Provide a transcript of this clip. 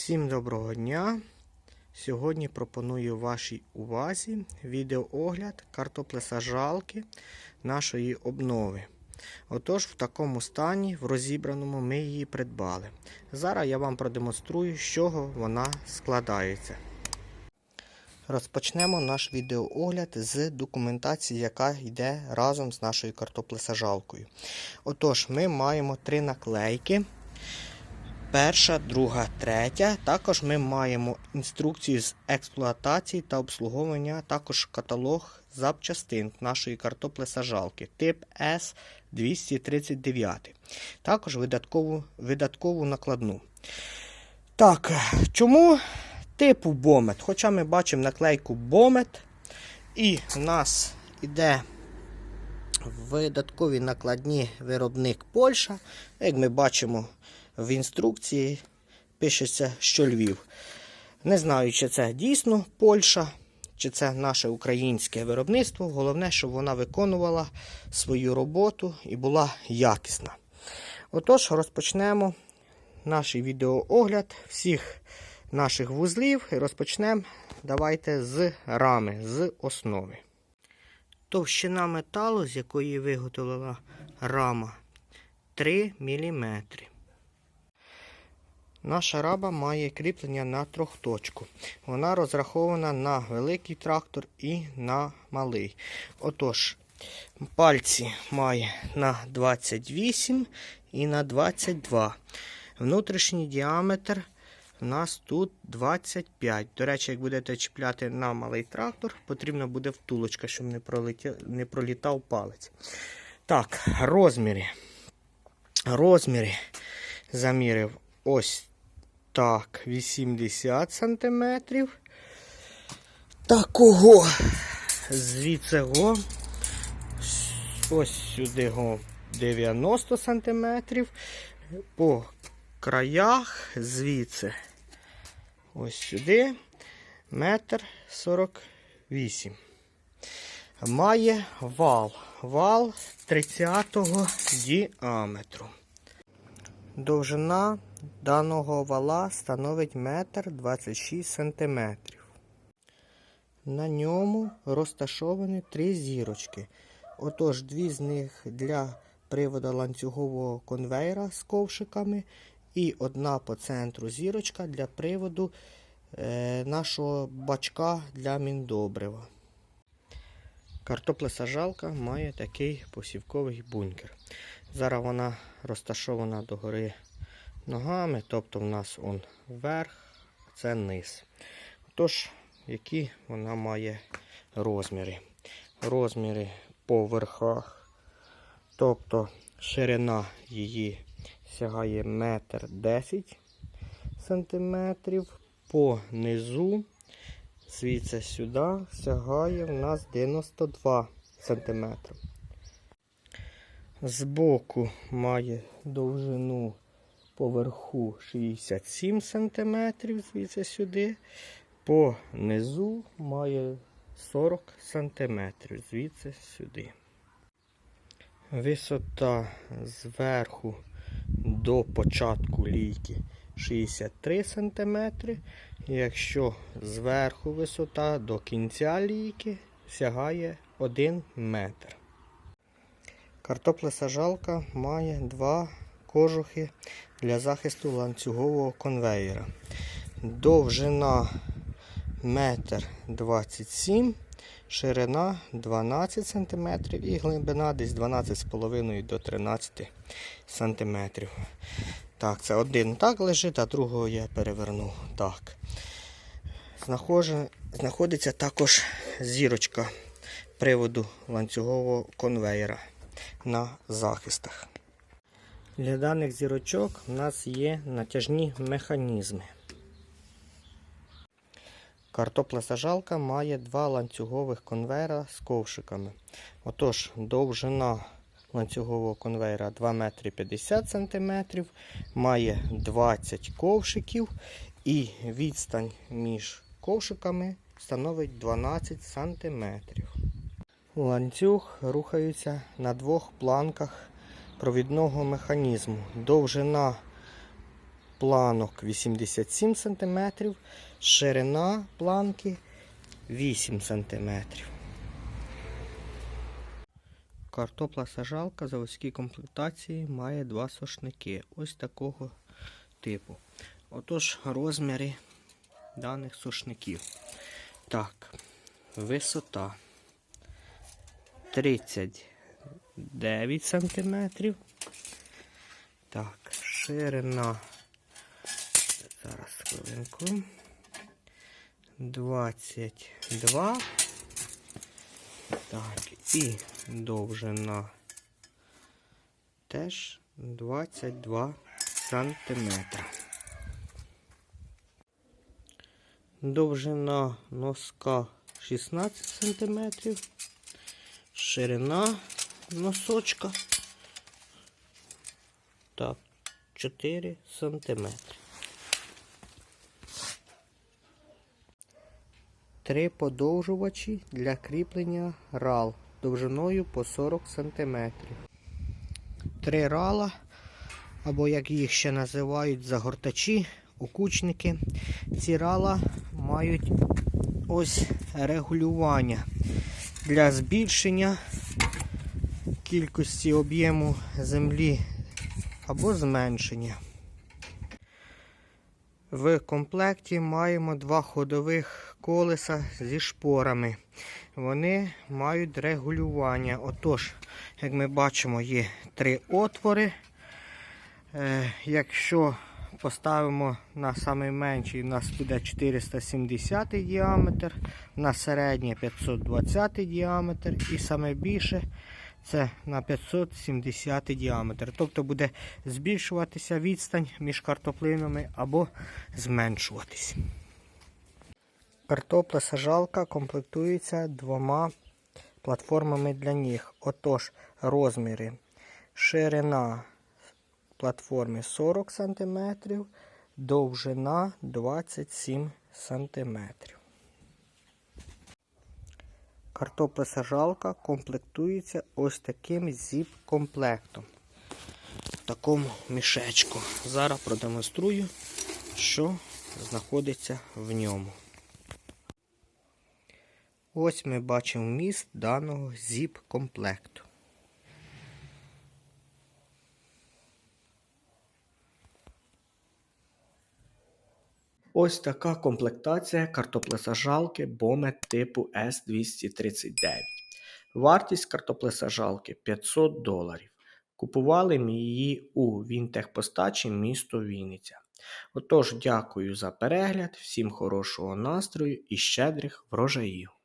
Всім доброго дня! Сьогодні пропоную вашій увазі відеоогляд картоплесажалки нашої обнови. Отож, в такому стані, в розібраному, ми її придбали. Зараз я вам продемонструю, з чого вона складається. Розпочнемо наш відеоогляд з документації, яка йде разом з нашою картоплесажалкою. Отож, ми маємо три наклейки. Перша, друга, третя. Також ми маємо інструкцію з експлуатації та обслуговування, також каталог запчастин нашої картоплесажалки тип С239. Також видаткову, видаткову накладну. Так, чому типу бомет? Хоча ми бачимо наклейку бомет, і в нас іде в видатковій накладні виробник Польща. Як ми бачимо, в інструкції пишеться, що Львів. Не знаю, чи це дійсно Польща, чи це наше українське виробництво. Головне, щоб вона виконувала свою роботу і була якісна. Отож, розпочнемо наш відеоогляд всіх наших вузлів і розпочнемо давайте з рами, з основи. Товщина металу, з якої виготовлена рама, 3 мм. Наша раба має кріплення на трьохточку. Вона розрахована на великий трактор і на малий. Отож, пальці має на 28 і на 22. Внутрішній діаметр у нас тут 25. До речі, як будете чіпляти на малий трактор, потрібна буде втулочка, щоб не, пролетів, не пролітав палець. Так, розміри. Розміри замірив ось так, 80 сантиметрів. Такого. Звідси го. Ось сюди го 90 сантиметрів. По краях звідси. Ось сюди. Метр 48. Має вал. Вал 30-го діаметру. Довжина даного вала становить 1,26 см. На ньому розташовані три зірочки. Отож, дві з них для приводу ланцюгового конвейера з ковшиками, і одна по центру зірочка для приводу е, нашого бачка для міндобрива. Картоплесажалка має такий посівковий бункер. Зараз вона розташована догори ногами, тобто в нас он вверх, а це низ. Тож, які вона має розміри. Розміри по верхах, тобто ширина її сягає 1,10 см, по низу, звідси сюди, сягає в нас 92 см. Збоку має довжину поверху 67 см, звідси сюди, по низу має 40 см, звідси сюди. Висота зверху до початку лійки 63 см. Якщо зверху висота до кінця лійки сягає 1 метр. Картоплесажалка має два кожухи для захисту ланцюгового конвеєра. Довжина 1,27 м, ширина 12 см і глибина десь 12,5 до 13 см. Так, це один так лежить, а другого я перевернув. Так. Знаходиться також зірочка приводу ланцюгового конвеєра на захистах. Для даних зірочок у нас є натяжні механізми. Картоплесажалка має два ланцюгових конвейера з ковшиками. Отож, довжина ланцюгового конвейера 2 метри 50 см, має 20 ковшиків і відстань між ковшиками становить 12 см. Ланцюг рухається на двох планках провідного механізму. Довжина планок 87 см, ширина планки 8 см. Картопла сажалка заводській комплектації має два сошники. Ось такого типу. Отож, розміри даних сушників. Так, висота 39 сантиметрів. Так, ширина. Зараз хвилинку. 22. Так, і довжина теж 22 сантиметра. Довжина носка 16 см, ширина носочка так, 4 см. Три подовжувачі для кріплення рал довжиною по 40 см. Три рала, або як їх ще називають загортачі, окучники. Ці рала мають ось регулювання для збільшення кількості об'єму землі або зменшення. В комплекті маємо два ходових колеса зі шпорами. Вони мають регулювання. Отож, як ми бачимо, є три отвори. Е, якщо поставимо на найменший, у нас буде 470 діаметр, на середнє 520 діаметр і саме більше це на 570 діаметр. Тобто буде збільшуватися відстань між картоплинами або зменшуватись. Картопла сажалка комплектується двома платформами для ніг. Отож, розміри ширина платформи 40 см, довжина 27 см. Картоплесажалка комплектується ось таким зіп-комплектом. В такому мішечку. Зараз продемонструю, що знаходиться в ньому. Ось ми бачимо міст даного зіп-комплекту. Ось така комплектація картоплесажалки боме типу S239. Вартість картоплесажалки 500 доларів. Купували ми її у Вінтехпостачі місто Вінниця. Отож, дякую за перегляд, всім хорошого настрою і щедрих врожаїв!